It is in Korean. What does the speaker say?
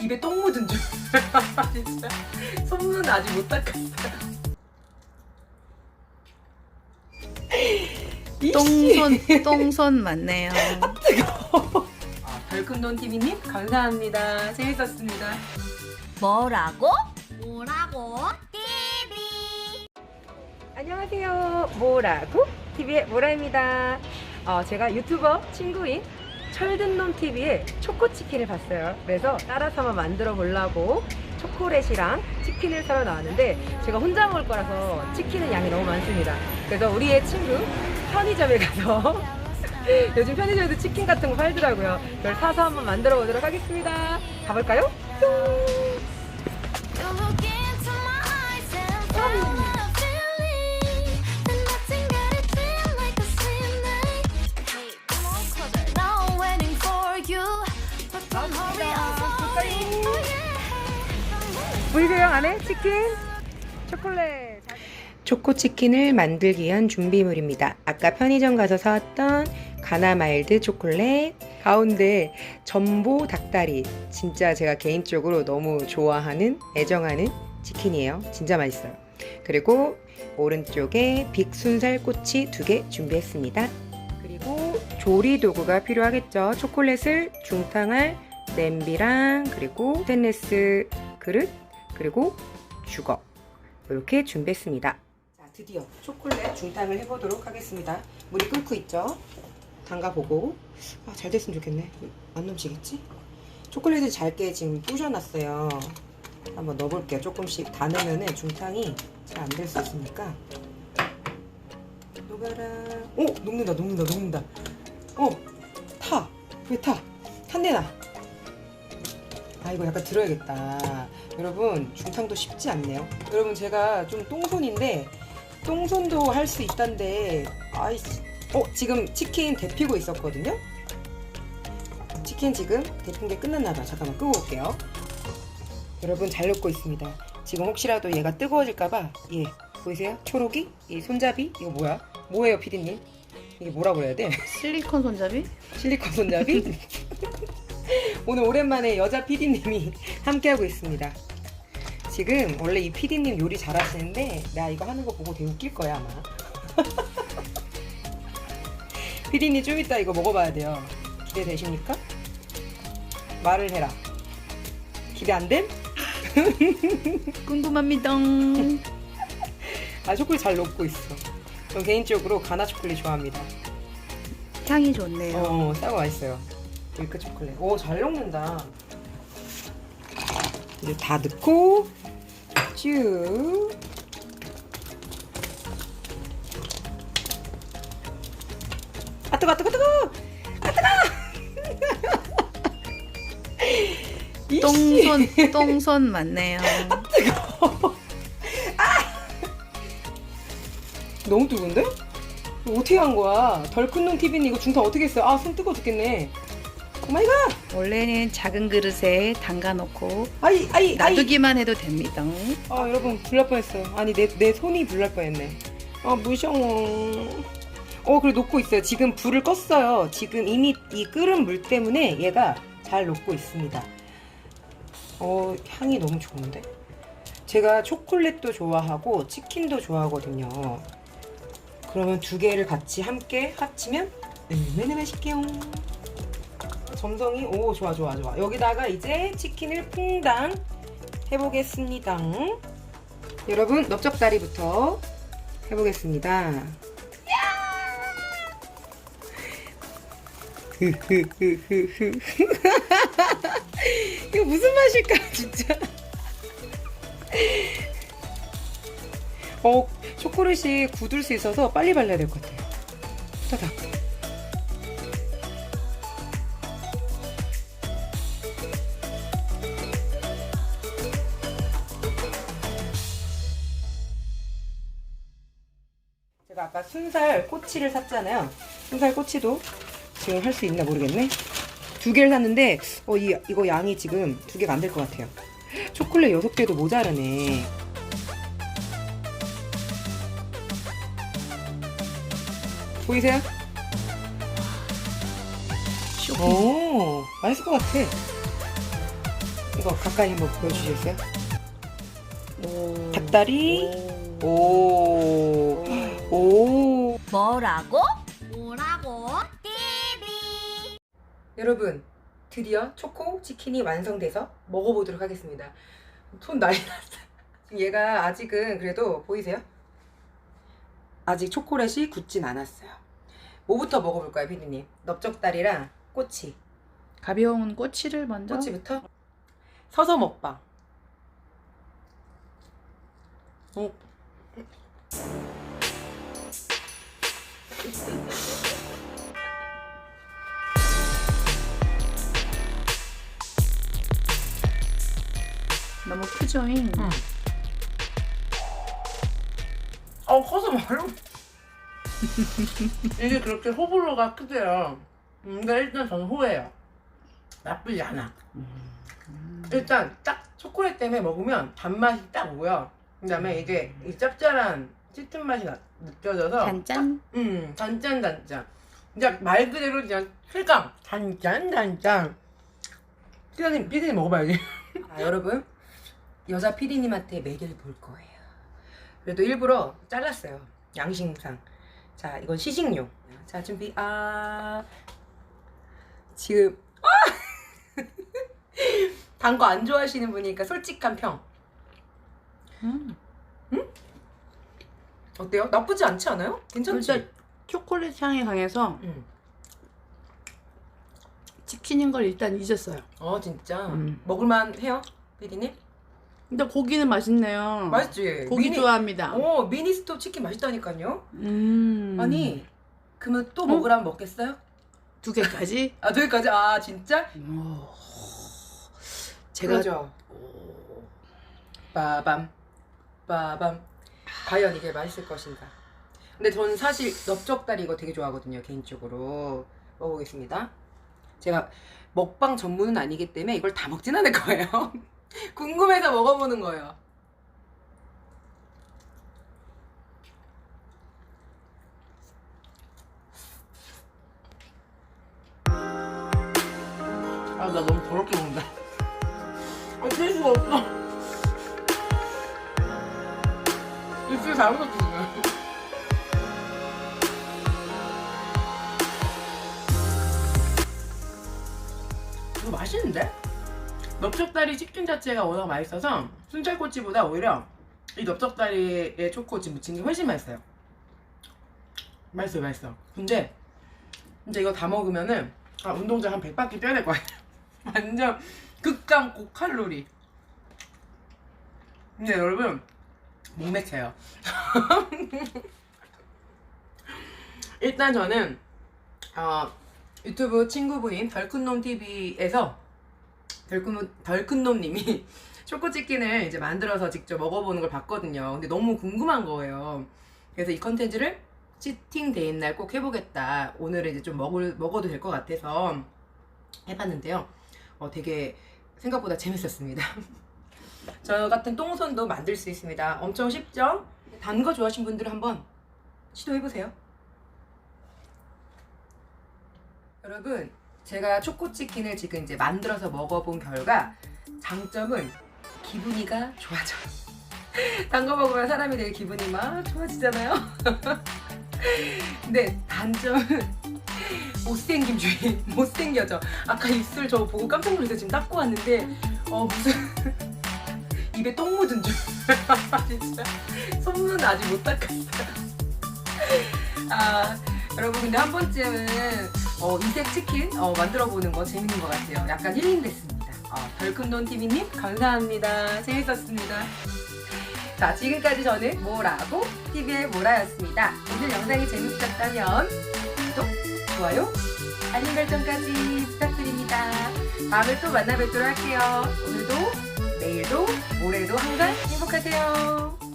입에 똥 묻은 줄. 진짜 손은 아직 못 닦았어요. 똥손 똥손 맞네요. 아, 별금돈 TV님 감사합니다. 재밌었습니다. 뭐라고? 뭐라고? TV 안녕하세요. 모라구 TV의 모라입니다. 어, 제가 유튜버 친구인 철든놈 TV의 초코치킨을 봤어요. 그래서 따라서 한번 만들어 보려고 초콜릿이랑 치킨을 사러 나왔는데 제가 혼자 먹을 거라서 치킨은 양이 너무 많습니다. 그래서 우리의 친구 편의점에 가서 요즘 편의점에도 치킨 같은 거 팔더라고요. 그걸 사서 한번 만들어 보도록 하겠습니다. 가볼까요? You V대형 안에 치킨, 초콜릿. 초코치킨을 만들기 위한 준비물입니다. 아까 편의점 가서 사왔던 가나 마일드 초콜릿, 가운데 전보 닭다리. 진짜 제가 개인적으로 너무 좋아하는, 애정하는 치킨이에요. 진짜 맛있어요. 그리고 오른쪽에 빅순살 꼬치 두 개 준비했습니다. 그리고 조리 도구가 필요하겠죠. 초콜릿을 중탕할 냄비랑 그리고 스테인레스 그릇 그리고 주걱 이렇게 준비했습니다. 자, 드디어 초콜릿 중탕을 해보도록 하겠습니다. 물이 끓고 있죠? 담가보고 아, 잘 됐으면 좋겠네. 안 넘치겠지? 초콜릿을 잘게 지금 부셔놨어요. 한번 넣어볼게요. 조금씩 다 넣으면 중탕이 잘 안 될 수 있으니까 녹아라. 오! 녹는다, 녹는다, 녹는다. 어! 타! 왜 타? 탄내나! 아 이거 약간 들어야겠다 여러분 중탕도 쉽지 않네요. 여러분 제가 좀 똥손인데 똥손도 할 수 있단데 아이씨. 어 지금 치킨 데피고 있었거든요? 치킨 지금 데핀 게 끝났나봐. 잠깐만 끄고 올게요. 여러분 잘 넣고 있습니다. 지금 혹시라도 얘가 뜨거워질까봐 예 보이세요? 초록이? 이 손잡이? 이거 뭐야? 뭐예요 피디님? 이게 뭐라 그래야 돼? 실리콘 손잡이? 실리콘 손잡이? 오늘 오랜만에 여자 PD님이 함께하고 있습니다. 지금 원래 이 PD님 요리 잘하시는데 나 이거 하는 거 보고 되게 웃길 거야 아마. PD님 좀 이따 이거 먹어봐야 돼요. 기대되십니까? 말을 해라. 기대 안 됨? 궁금합니다. 아 초콜릿 잘 녹고 있어. 전 개인적으로 가나 초콜릿 좋아합니다. 향이 좋네요. 어, 싸고 맛있어요. 밀크 초콜릿. 오, 잘 녹는다. 이제 다 넣고 쭉. 아 뜨거, 아 뜨거, 뜨거, 아 뜨거. 똥손 똥손 맞네요. 너무 뜨거운데? 어떻게 한 거야? 덜큰놈 TV는 이거 중탕 어떻게 했어요? 아, 손 뜨거 죽겠네. 오마이갓! 원래는 작은 그릇에 담가 놓고 아이, 아이, 아이. 놔두기만 해도 됩니다. 아 여러분 불날 뻔했어요. 아니 내 내 손이 불날 뻔했네. 아 무서워. 어 그래 녹고 있어요. 지금 불을 껐어요. 지금 이미 이 끓은 물 때문에 얘가 잘 녹고 있습니다. 어 향이 너무 좋은데? 제가 초콜릿도 좋아하고 치킨도 좋아하거든요. 그러면 두 개를 같이 함께 합치면 얼마나 맛있게요. 점성이 오 좋아 좋아 좋아. 여기다가 이제 치킨을 퐁당 해보겠습니다. 여러분 넓적다리부터 해보겠습니다. 이거 무슨 맛일까 진짜? 어 초콜릿이 굳을 수 있어서 빨리 발라야 될 것 같아요. 따닥. 제가 아까 순살 꼬치를 샀잖아요. 순살 꼬치도 지금 할 수 있나 모르겠네. 두 개를 샀는데 어, 이, 이거 양이 지금 두 개가 안 될 것 같아요. 초콜릿 여섯 개도 모자라네. 보이세요? 오, 맛있을 것 같아. 이거 가까이 한번 보여주시겠어요? 오. 닭다리. 오. 오. 오. 뭐라고? 뭐라고? TV. 여러분, 드디어 초코 치킨이 완성돼서 먹어보도록 하겠습니다. 손 난리 났어요. 지금 얘가 아직은 그래도 보이세요? 아직 초콜릿이 굳진 않았어요. 뭐부터 먹어볼까요, 피디님? 넓적다리랑 꼬치. 가벼운 꼬치를 먼저. 꼬치부터 서서 먹방. 어. 너무 크죠잉. 응. 어 커서 말로. 이게 그렇게 호불호가 크대요. 근데 일단 저는 호예요. 나쁘지 않아. 일단 딱 초콜릿 때문에 먹으면 단맛이 딱 오고요. 그 다음에 이게 이 짭짤한 짙은 맛이 나- 느껴져서 단짠. 음 단짠 단짠. 그냥 말 그대로 그냥 쾌감 단짠 단짠. 피디님 피디님 먹어봐야지. 아 여러분 여자 피디님한테 매길 볼 거예요. 그래도 일부러 잘랐어요 양심상. 자 이건 시식용. 자 준비 아. 지금 단거 안 좋아하시는 분이니까 솔직한 평. 음. 어때요? 나쁘지 않지 않아요? 괜찮지? 일단 초콜릿 향이 강해서 음. 치킨인 걸 일단 잊었어요. 어 진짜 음. 먹을만 해요 피디님? 근데 고기는 맛있네요. 맛있지? 고기 미니- 좋아합니다. 어 미니스톱 치킨 맛있다니까요 음. 아니 그러면 또 음? 먹으라면 먹겠어요? 두 개까지? 아 저기까지 아 진짜? 오. 제가 그러죠 빠밤 빠밤 과연 이게 맛있을 것인가. 근데 저는 사실 넓적다리 이거 되게 좋아하거든요 개인적으로. 먹어보겠습니다. 제가 먹방 전문은 아니기 때문에 이걸 다 먹진 않을 거예요. 궁금해서 먹어보는 거예요. 아 나 너무 더럽게 먹는다. 어쩔 수가 없어 잘못 었거든요 이거 맛있는데? 넓적다리 치킨 자체가 워낙 맛있어서 순찰꼬치보다 오히려 이 넓적다리에 초코 지금 묻힌 게 훨씬 맛있어요. 맛있어요 맛있어 근데 이제 이거 다 먹으면은 아, 운동장 한 100바퀴 뛰어야 될것 같아요. 완전 극강 고칼로리. 근데 여러분 목 맥혀요 일단 저는 어, 유튜브 친구분인 덜큰놈 TV에서 덜큰놈 덜큰놈님이 초코치킨을 이제 만들어서 직접 먹어보는 걸 봤거든요. 근데 너무 궁금한 거예요. 그래서 이 컨텐츠를 치팅 데이인 날 꼭 해보겠다. 오늘은 이제 좀 먹을 먹어도 될 것 같아서 해봤는데요. 어, 되게 생각보다 재밌었습니다. 저 같은 똥손도 만들 수 있습니다. 엄청 쉽죠? 단 거 좋아하시는 분들은 한번 시도해보세요. 여러분, 제가 초코치킨을 지금 이제 만들어서 먹어본 결과 장점은 기분이가 좋아져요. 단거 먹으면 사람이 되게 기분이 막 좋아지잖아요. 근데 단점은 못생김 주의, 못생겨져. 아까 입술 저 보고 깜짝 놀라서 지금 닦고 왔는데, 어, 무슨. 입에 똥 묻은 줄. 진짜. 손은 아직 못 닦았어요. 아, 여러분, 근데 한 번쯤은 어, 이색 치킨 어, 만들어 보는 거 재밌는 것 같아요. 약간 힐링 됐습니다. 어, 별큰돈 TV님 감사합니다. 재밌었습니다. 자, 지금까지 저는 뭐라고 TV의 모라였습니다. 오늘 영상이 재밌으셨다면 구독, 좋아요, 알림 설정까지 부탁드립니다. 다음에 또 만나 뵙도록 할게요. 오늘도 내일도 모레도 항상 행복하세요.